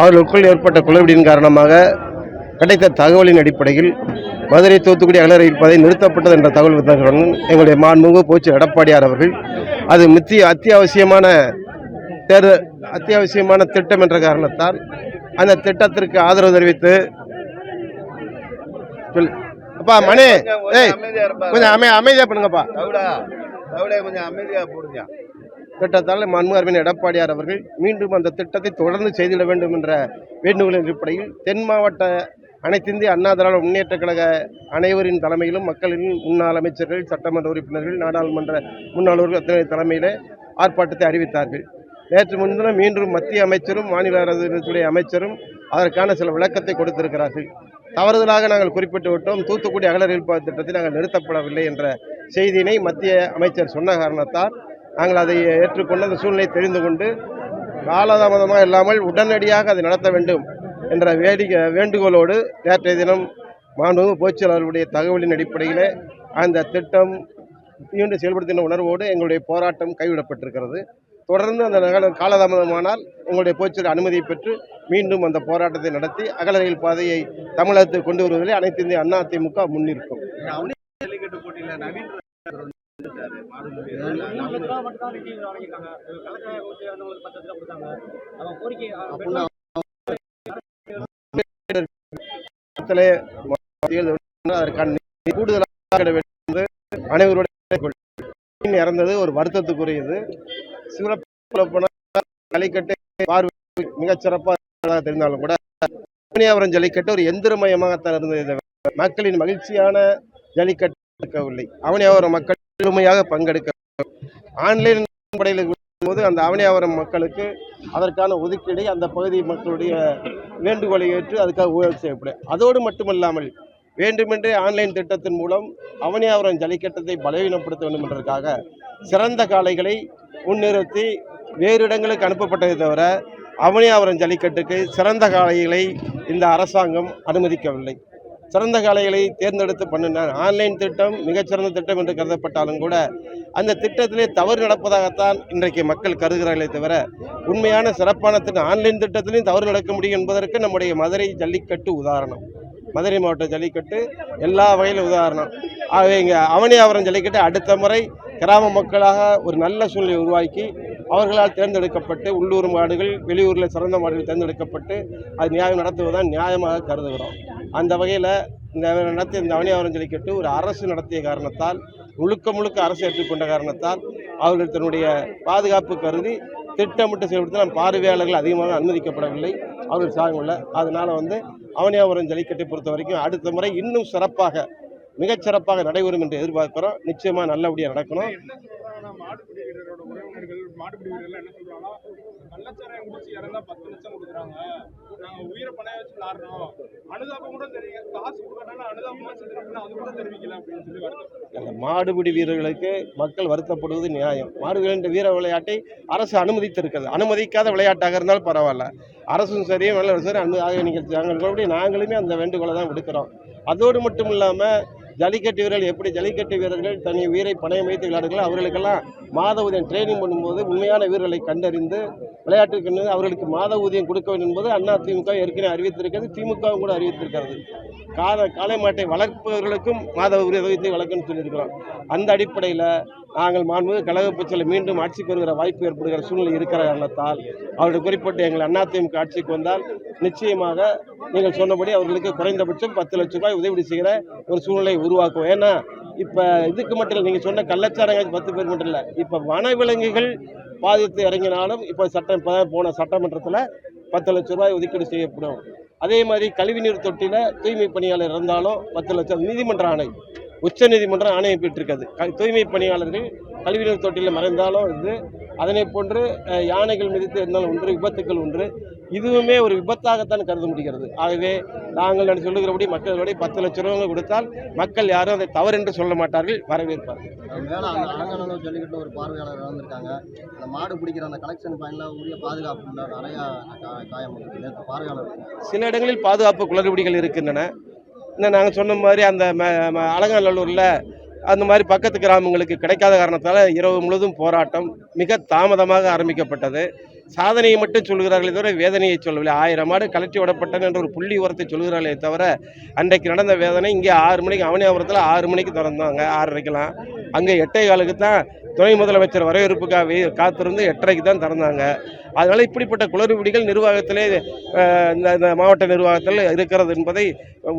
அவர்களுக்குள் ஏற்பட்ட குளறுபடியின் காரணமாக கிடைத்த தகவலின் அடிப்படையில் மதுரை தூத்துக்குடி அகல ரயில் பாதை நிறுத்தப்பட்டது என்ற தகவல் வந்தவுடன் எங்களுடைய மாண்புமிகு போச்சு எடப்பாடியார் அவர்கள் அது மித்திய அத்தியாவசியமான தேர்தல் அத்தியாவசியமான திட்டம் என்ற காரணத்தால் அந்த திட்டத்திற்கு ஆதரவு தெரிவித்து. அப்பா மணி. ஏய் கொஞ்சம் அமை அமைதியா பண்ணுங்கப்பா. கொஞ்சம் அமைதியா போடுங்க. திட்டத்தால் மன்மர்பின் எடப்பாடியார் அவர்கள் மீண்டும் அந்த திட்டத்தை தொடர்ந்து செய்திட வேண்டும் என்ற வேண்டுகோளின் அடிப்படையில் தென் மாவட்ட அனைத்திந்திய அண்ணா திராவிட முன்னேற்ற கழக அனைவரின் தலைமையிலும் மக்களின் முன்னாள் அமைச்சர்கள் சட்டமன்ற உறுப்பினர்கள் நாடாளுமன்ற முன்னாள் அத்தனை ஆர்ப்பாட்டத்தை அறிவித்தார்கள். நேற்று முன்தினம் மீண்டும் மத்திய அமைச்சரும் மாநில அரசுடைய அமைச்சரும் அதற்கான சில விளக்கத்தை கொடுத்திருக்கிறார்கள். தவறுதலாக நாங்கள் குறிப்பிட்டு விட்டோம். தூத்துக்குடி அகலர் திட்டத்தை நாங்கள் நிறுத்தப்படவில்லை என்ற செய்தியினை மத்திய அமைச்சர் சொன்ன காரணத்தால் நாங்கள் அதை ஏற்றுக்கொண்டு அந்த சூழ்நிலை தெரிந்து கொண்டு காலதாமதமாக இல்லாமல் உடனடியாக அதை நடத்த வேண்டும் என்ற வேடிக்கை வேண்டுகோளோடு நேற்றைய தினம் மாண்புமிகு பொதுச்செயலாளருடைய தகவலின் அடிப்படையில் அந்த திட்டம் மீண்டும் செயல்படுத்தின உணர்வோடு எங்களுடைய போராட்டம் கைவிடப்பட்டிருக்கிறது. தொடர்ந்து அந்த நகர காலதாமதமானால் எங்களுடைய பொதுச்செயலர் அனுமதியை பெற்று மீண்டும் அந்த போராட்டத்தை நடத்தி அகல ரயில் பாதையை தமிழகத்துக்கு கொண்டு வருவதில் அனைத்து இந்திய அண்ணா அதிமுக முன்னிற்கும் கூடுதலாக அனைவருடைய இறந்தது ஒரு வருத்தத்துக்குரியது. ஜல்லிக்கட்டு பார்வை மிகச்சிறப்பாக தெரிந்தாலும் கூட அவனியாபுரம் ஜல்லிக்கட்டு ஒரு எந்திரமயமாகத்தான் இருந்தது. மக்களின் மகிழ்ச்சியான ஜல்லிக்கட்டு இருக்கவில்லை. அவனியாபுரம் மக்கள் முழுமையாக பங்கெடுக்க ஆன்லைன் அடிப்படையில் போது அந்த அவனியாவரம் மக்களுக்கு அதற்கான ஒதுக்கீடை அந்த பகுதி மக்களுடைய வேண்டுகோளை ஏற்று அதுக்காக ஊழல் செய்யப்படும். அதோடு மட்டுமல்லாமல் வேண்டுமென்றே ஆன்லைன் திட்டத்தின் மூலம் அவனியாவரம் ஜல்லிக்கட்டத்தை பலவீனப்படுத்த வேண்டும் என்பதற்காக சிறந்த காளைகளை முன்னிறுத்தி வேறு இடங்களுக்கு அனுப்பப்பட்டதை தவிர அவனியாவரம் ஜல்லிக்கட்டுக்கு சிறந்த காளைகளை இந்த அரசாங்கம் அனுமதிக்கவில்லை. சிறந்த காலைகளை தேர்ந்தெடுத்து பண்ணினார். ஆன்லைன் திட்டம் மிகச்சிறந்த திட்டம் என்று கருதப்பட்டாலும் கூட அந்த திட்டத்திலே தவறு நடப்பதாகத்தான் இன்றைக்கு மக்கள் கருதுகிறார்களே தவிர உண்மையான சிறப்பான திட்டம் ஆன்லைன் திட்டத்திலையும் தவறு நடக்க முடியும் என்பதற்கு நம்முடைய மதுரை ஜல்லிக்கட்டு உதாரணம். மதுரை மாவட்ட ஜல்லிக்கட்டு எல்லா வகையிலும் உதாரணம். ஆகவே இங்கே அவனியாபுரம் ஜல்லிக்கட்டு அடுத்த முறை கிராம மக்களாக ஒரு நல்ல சூழ்நிலை உருவாக்கி அவர்களால் தேர்ந்தெடுக்கப்பட்டு உள்ளூர் மாடுகள் வெளியூரில் சிறந்த மாடுகள் தேர்ந்தெடுக்கப்பட்டு அது நியாயம் நடத்துவதுதான் நியாயமாக கருதுகிறோம். அந்த வகையில் இந்த நடத்திய இந்த அவனியாபுரம் ஜல்லிக்கட்டு ஒரு அரசு நடத்திய காரணத்தால் முழுக்க முழுக்க அரசு ஏற்றுக்கொண்ட காரணத்தால் அவர்கள் தன்னுடைய பாதுகாப்பு கருதி திட்டமிட்டு செயல்படுத்த பார்வையாளர்கள் அதிகமாக அனுமதிக்கப்படவில்லை. அவர்கள் சாகமில்லை அதனால் வந்து அவனியாபுரம் ஜல்லிக்கட்டை பொறுத்த வரைக்கும் அடுத்த முறை இன்னும் சிறப்பாக மிகச்சிறப்பாக நடைபெறும் என்று எதிர்பார்க்கிறோம். நிச்சயமாக நல்லபடியாக நடக்கணும். மாடுபிடி வீரர்கள் என்ன சொல்றாங்கன்னா கள்ளச்சாராயம் குடிச்சு இறந்தா பத்து லட்சம் கொடுக்குறாங்க. நாங்கள் உயிரை பணைய வச்சு அனுதாபம் கூட தெரியும். காசு கொடுக்கணும் அனுதாபம் செஞ்சிருக்கோம் அது கூட தெரிவிக்கல அப்படின்னு சொல்லி மாடுபிடி வீரர்களுக்கு மக்கள் வருத்தப்படுவது நியாயம். மாடுபிடி என்ற வீர விளையாட்டை அரசு அனுமதித்திருக்கிறது. அனுமதிக்காத விளையாட்டாக இருந்தாலும் பரவாயில்ல. அரசும் சரி நல்ல சரி அனு ஆகிய நீங்கள் நாங்களுமே அந்த வேண்டுகோளை தான் விடுக்கிறோம். அதோடு மட்டும் இல்லாமல் ஜல்லிக்கட்டு வீரர்கள் எப்படி ஜல்லிக்கட்டு வீரர்கள் தனி வீரை பணையம் வைத்து விளையாடுகளோ அவர்களுக்கெல்லாம் மாத ஊதியம் ட்ரைனிங் பண்ணும்போது உண்மையான வீரர்களை கண்டறிந்து விளையாட்டுக்கு அவர்களுக்கு மாத ஊதியம் கொடுக்க வேண்டும் என்பது அண்ணா திமுக ஏற்கனவே அறிவித்திருக்கிறது. திமுகவும் கூட அறிவித்திருக்கிறது. கால காளை மாட்டை வளர்ப்பவர்களுக்கும் மாத உதவித்தை வழக்குன்னு சொல்லியிருக்கிறோம். அந்த அடிப்படையில் நாங்கள் மாண்புமிகு கழக பட்சத்தில் மீண்டும் ஆட்சி பெறுகிற வாய்ப்பு ஏற்படுகிற சூழ்நிலை இருக்கிற காரணத்தால் அவர்கள் குறிப்பிட்ட எங்கள் அதிமுக ஆட்சிக்கு வந்தால் நிச்சயமாக நீங்கள் சொன்னபடி அவர்களுக்கு குறைந்தபட்சம் பத்து லட்ச ரூபாய் உதவி செய்கிற ஒரு சூழ்நிலை உருவாக்கும். ஏன்னா இப்போ இதுக்கு மட்டும் இல்லை நீங்கள் சொன்ன கள்ளச்சாரங்க பத்து பேர் மட்டும் இல்லை இப்போ வனவிலங்குகள் பாதித்து இறங்கினாலும் இப்போ சட்டம் இப்போ போன சட்டமன்றத்தில் பத்து லட்ச ரூபாய் ஒதுக்கீடு செய்யப்படும். அதே மாதிரி கழிவுநீர் தொட்டியில் தூய்மை பணியாளர் இருந்தாலும் பத்து லட்சம் நீதிமன்ற ஆணை உச்ச நீதிமன்றம் ஆணையம் பெற்றிருக்கிறது. க- தூய்மை பணியாளர்கள் கழிவுநீர் தொட்டியில் மறைந்தாலும் இது அதனை போன்று யானைகள் மிதித்து இருந்தாலும் ஒன்று விபத்துக்கள் ஒன்று. இதுவுமே ஒரு விபத்தாகத்தான் கருத முடிகிறது. ஆகவே நாங்கள் நான் சொல்லுகிறபடி மக்களுடைய பத்து லட்ச ரூபாய் கொடுத்தால் மக்கள் யாரும் அதை தவறு என்று சொல்ல மாட்டார்கள் வரவேற்பார்கள். ஜல்லிக்கட்டு ஒரு பார்வையாளர் இறந்துருக்காங்க. அந்த மாடு பிடிக்கிற அந்த கலெக்ஷன் பாயிண்ட்ல உரிய பாதுகாப்பு நிறையா காயம் பார்வையாளர் சில இடங்களில் பாதுகாப்பு குளறுபடிகள் இருக்கின்றன. இன்னும் நாங்கள் சொன்ன மாதிரி அந்த அலங்காநல்லூரில் அந்த மாதிரி பக்கத்து கிராமங்களுக்கு கிடைக்காத காரணத்தால் இரவு முழுவதும் போராட்டம் மிக தாமதமாக ஆரம்பிக்கப்பட்டது. சாதனையை மட்டும் சொல்கிறார்களே தவிர வேதனையை சொல்லவில்லை. ஆயிரம் ஆடு கலட்டி விடப்பட்டன என்ற ஒரு புள்ளி உரத்தை சொல்கிறார்களே தவிர அன்றைக்கு நடந்த வேதனை இங்கே ஆறு மணிக்கு அவனியாபுரத்தில் ஆறு மணிக்கு திறந்தாங்க ஆறரைக்கெல்லாம். அங்கே எட்டே காலுக்கு தான் துணை முதலமைச்சர் வரவேற்புக்காக காத்திருந்து எட்டரைக்கு தான் திறந்தாங்க. அதனால் இப்படிப்பட்ட குளறுபடிகள் நிர்வாகத்திலே இந்த இந்த மாவட்ட நிர்வாகத்தில் இருக்கிறது என்பதை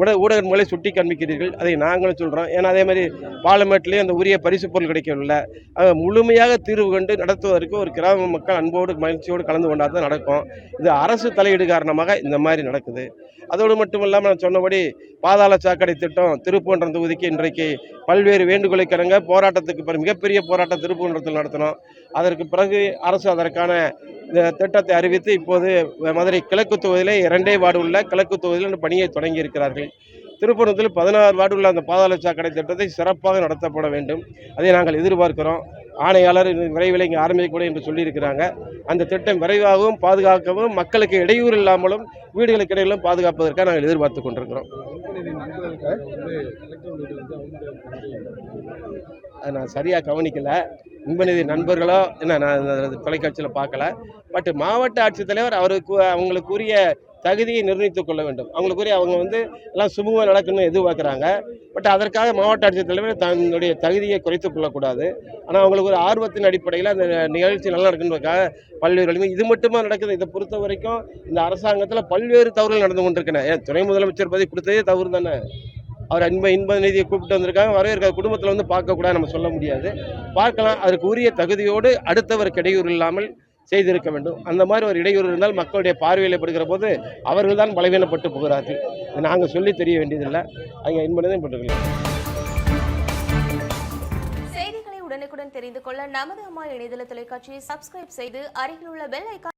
உட ஊடக மூலம் சுட்டி காண்பிக்கிறீர்கள். அதை நாங்களும் சொல்கிறோம் ஏன்னா அதே மாதிரி பார்லிமெண்ட்லேயும் அந்த உரிய பரிசு பொருள் கிடைக்கவில்லை. அதை முழுமையாக தீர்வு கண்டு நடத்துவதற்கு ஒரு கிராம மக்கள் அன்போடு மகிழ்ச்சியோடு கலந்து கொண்டால் தான் நடக்கும். இது அரசு தலையீடு காரணமாக இந்த மாதிரி நடக்குது. அதோடு மட்டும் இல்லாமல் நான் சொன்னபடி பாதாள சாக்கடை திட்டம் திருப்பூன்றன் தொகுதிக்கு இன்றைக்கு பல்வேறு வேண்டுகோளை கிடங்க போராட்டத்துக்கு பிறகு மிகப்பெரிய போராட்டம் திருப்பூன்றத்தில் நடத்தினோம். அதற்கு பிறகு அரசு அதற்கான இந்த திட்டத்தை அறிவித்து இப்போது மதுரை கிழக்கு தொகுதியிலே இரண்டே வார்டு உள்ள கிழக்கு தொகுதியில் இந்த பணியை தொடங்கி இருக்கிறார்கள். திருப்பூரத்தில் பதினாறு வார்டு உள்ள அந்த பாதாள சாக்கடை திட்டத்தை சிறப்பாக நடத்தப்பட வேண்டும். அதை நாங்கள் எதிர்பார்க்கிறோம். ஆணையாளர் விரைவில் இங்கே ஆரம்பிக்கக்கூடும் என்று சொல்லியிருக்கிறாங்க. அந்த திட்டம் விரைவாகவும் பாதுகாக்கவும் மக்களுக்கு இடையூறு இல்லாமலும் வீடுகளுக்கு இடையிலும் பாதுகாப்பதற்காக நாங்கள் எதிர்பார்த்து கொண்டிருக்கிறோம். அதை நான் சரியாக கவனிக்கலை. இன்பநிதி நண்பர்களோ என்ன நான் தொலைக்காட்சியில் பார்க்கல. பட் மாவட்ட ஆட்சித்தலைவர் அவருக்கு அவங்களுக்குரிய தகுதியை நிர்ணயித்துக் கொள்ள வேண்டும். அவங்களுக்குரிய அவங்க வந்து எல்லாம் சுமூகமாக நடக்கணும்னு எதிர்பார்க்குறாங்க. பட் அதற்காக மாவட்ட ஆட்சித்தலைவர் தன்னுடைய தகுதியை குறைத்துக் கொள்ளக்கூடாது. ஆனால் அவங்களுக்கு ஒரு ஆர்வத்தின் அடிப்படையில் அந்த நிகழ்ச்சி நல்லா நடக்கணுன்றதுக்காக பல்வேறு வலிமை இது மட்டுமா நடக்குது? இதை பொறுத்த வரைக்கும் இந்த அரசாங்கத்தில் பல்வேறு தவறுகள் நடந்து கொண்டிருக்கின்றன. ஏன்? துணை முதலமைச்சர் பதவி கொடுத்ததே தவறு தானே? அவர் இன்ப இன்ப நிதியை கூப்பிட்டு வந்திருக்காங்க. வரவேற்க குடும்பத்தில் வந்து பார்க்கக்கூடாது நம்ம சொல்ல முடியாது. பார்க்கலாம். அதற்கு உரிய தகுதியோடு அடுத்தவர் இடையூறு இல்லாமல் செய்திருக்க வேண்டும். அந்த மாதிரி ஒரு இடையூறு இருந்தால் மக்களுடைய பார்வையில் படுகிற போது அவர்கள் தான் பலவீனப்பட்டு போகிறார்கள். நாங்கள் சொல்லி தெரிய வேண்டியதில்லை. அங்கே இன்பதான் பட்டுக்கலாம் செய்திகளை உடனுக்குடன் தெரிந்து கொள்ள நமது அம்மா இணையதள தொலைக்காட்சியை சப்ஸ்கிரைப் செய்து அருகில் உள்ள பெல் ஐக்கான்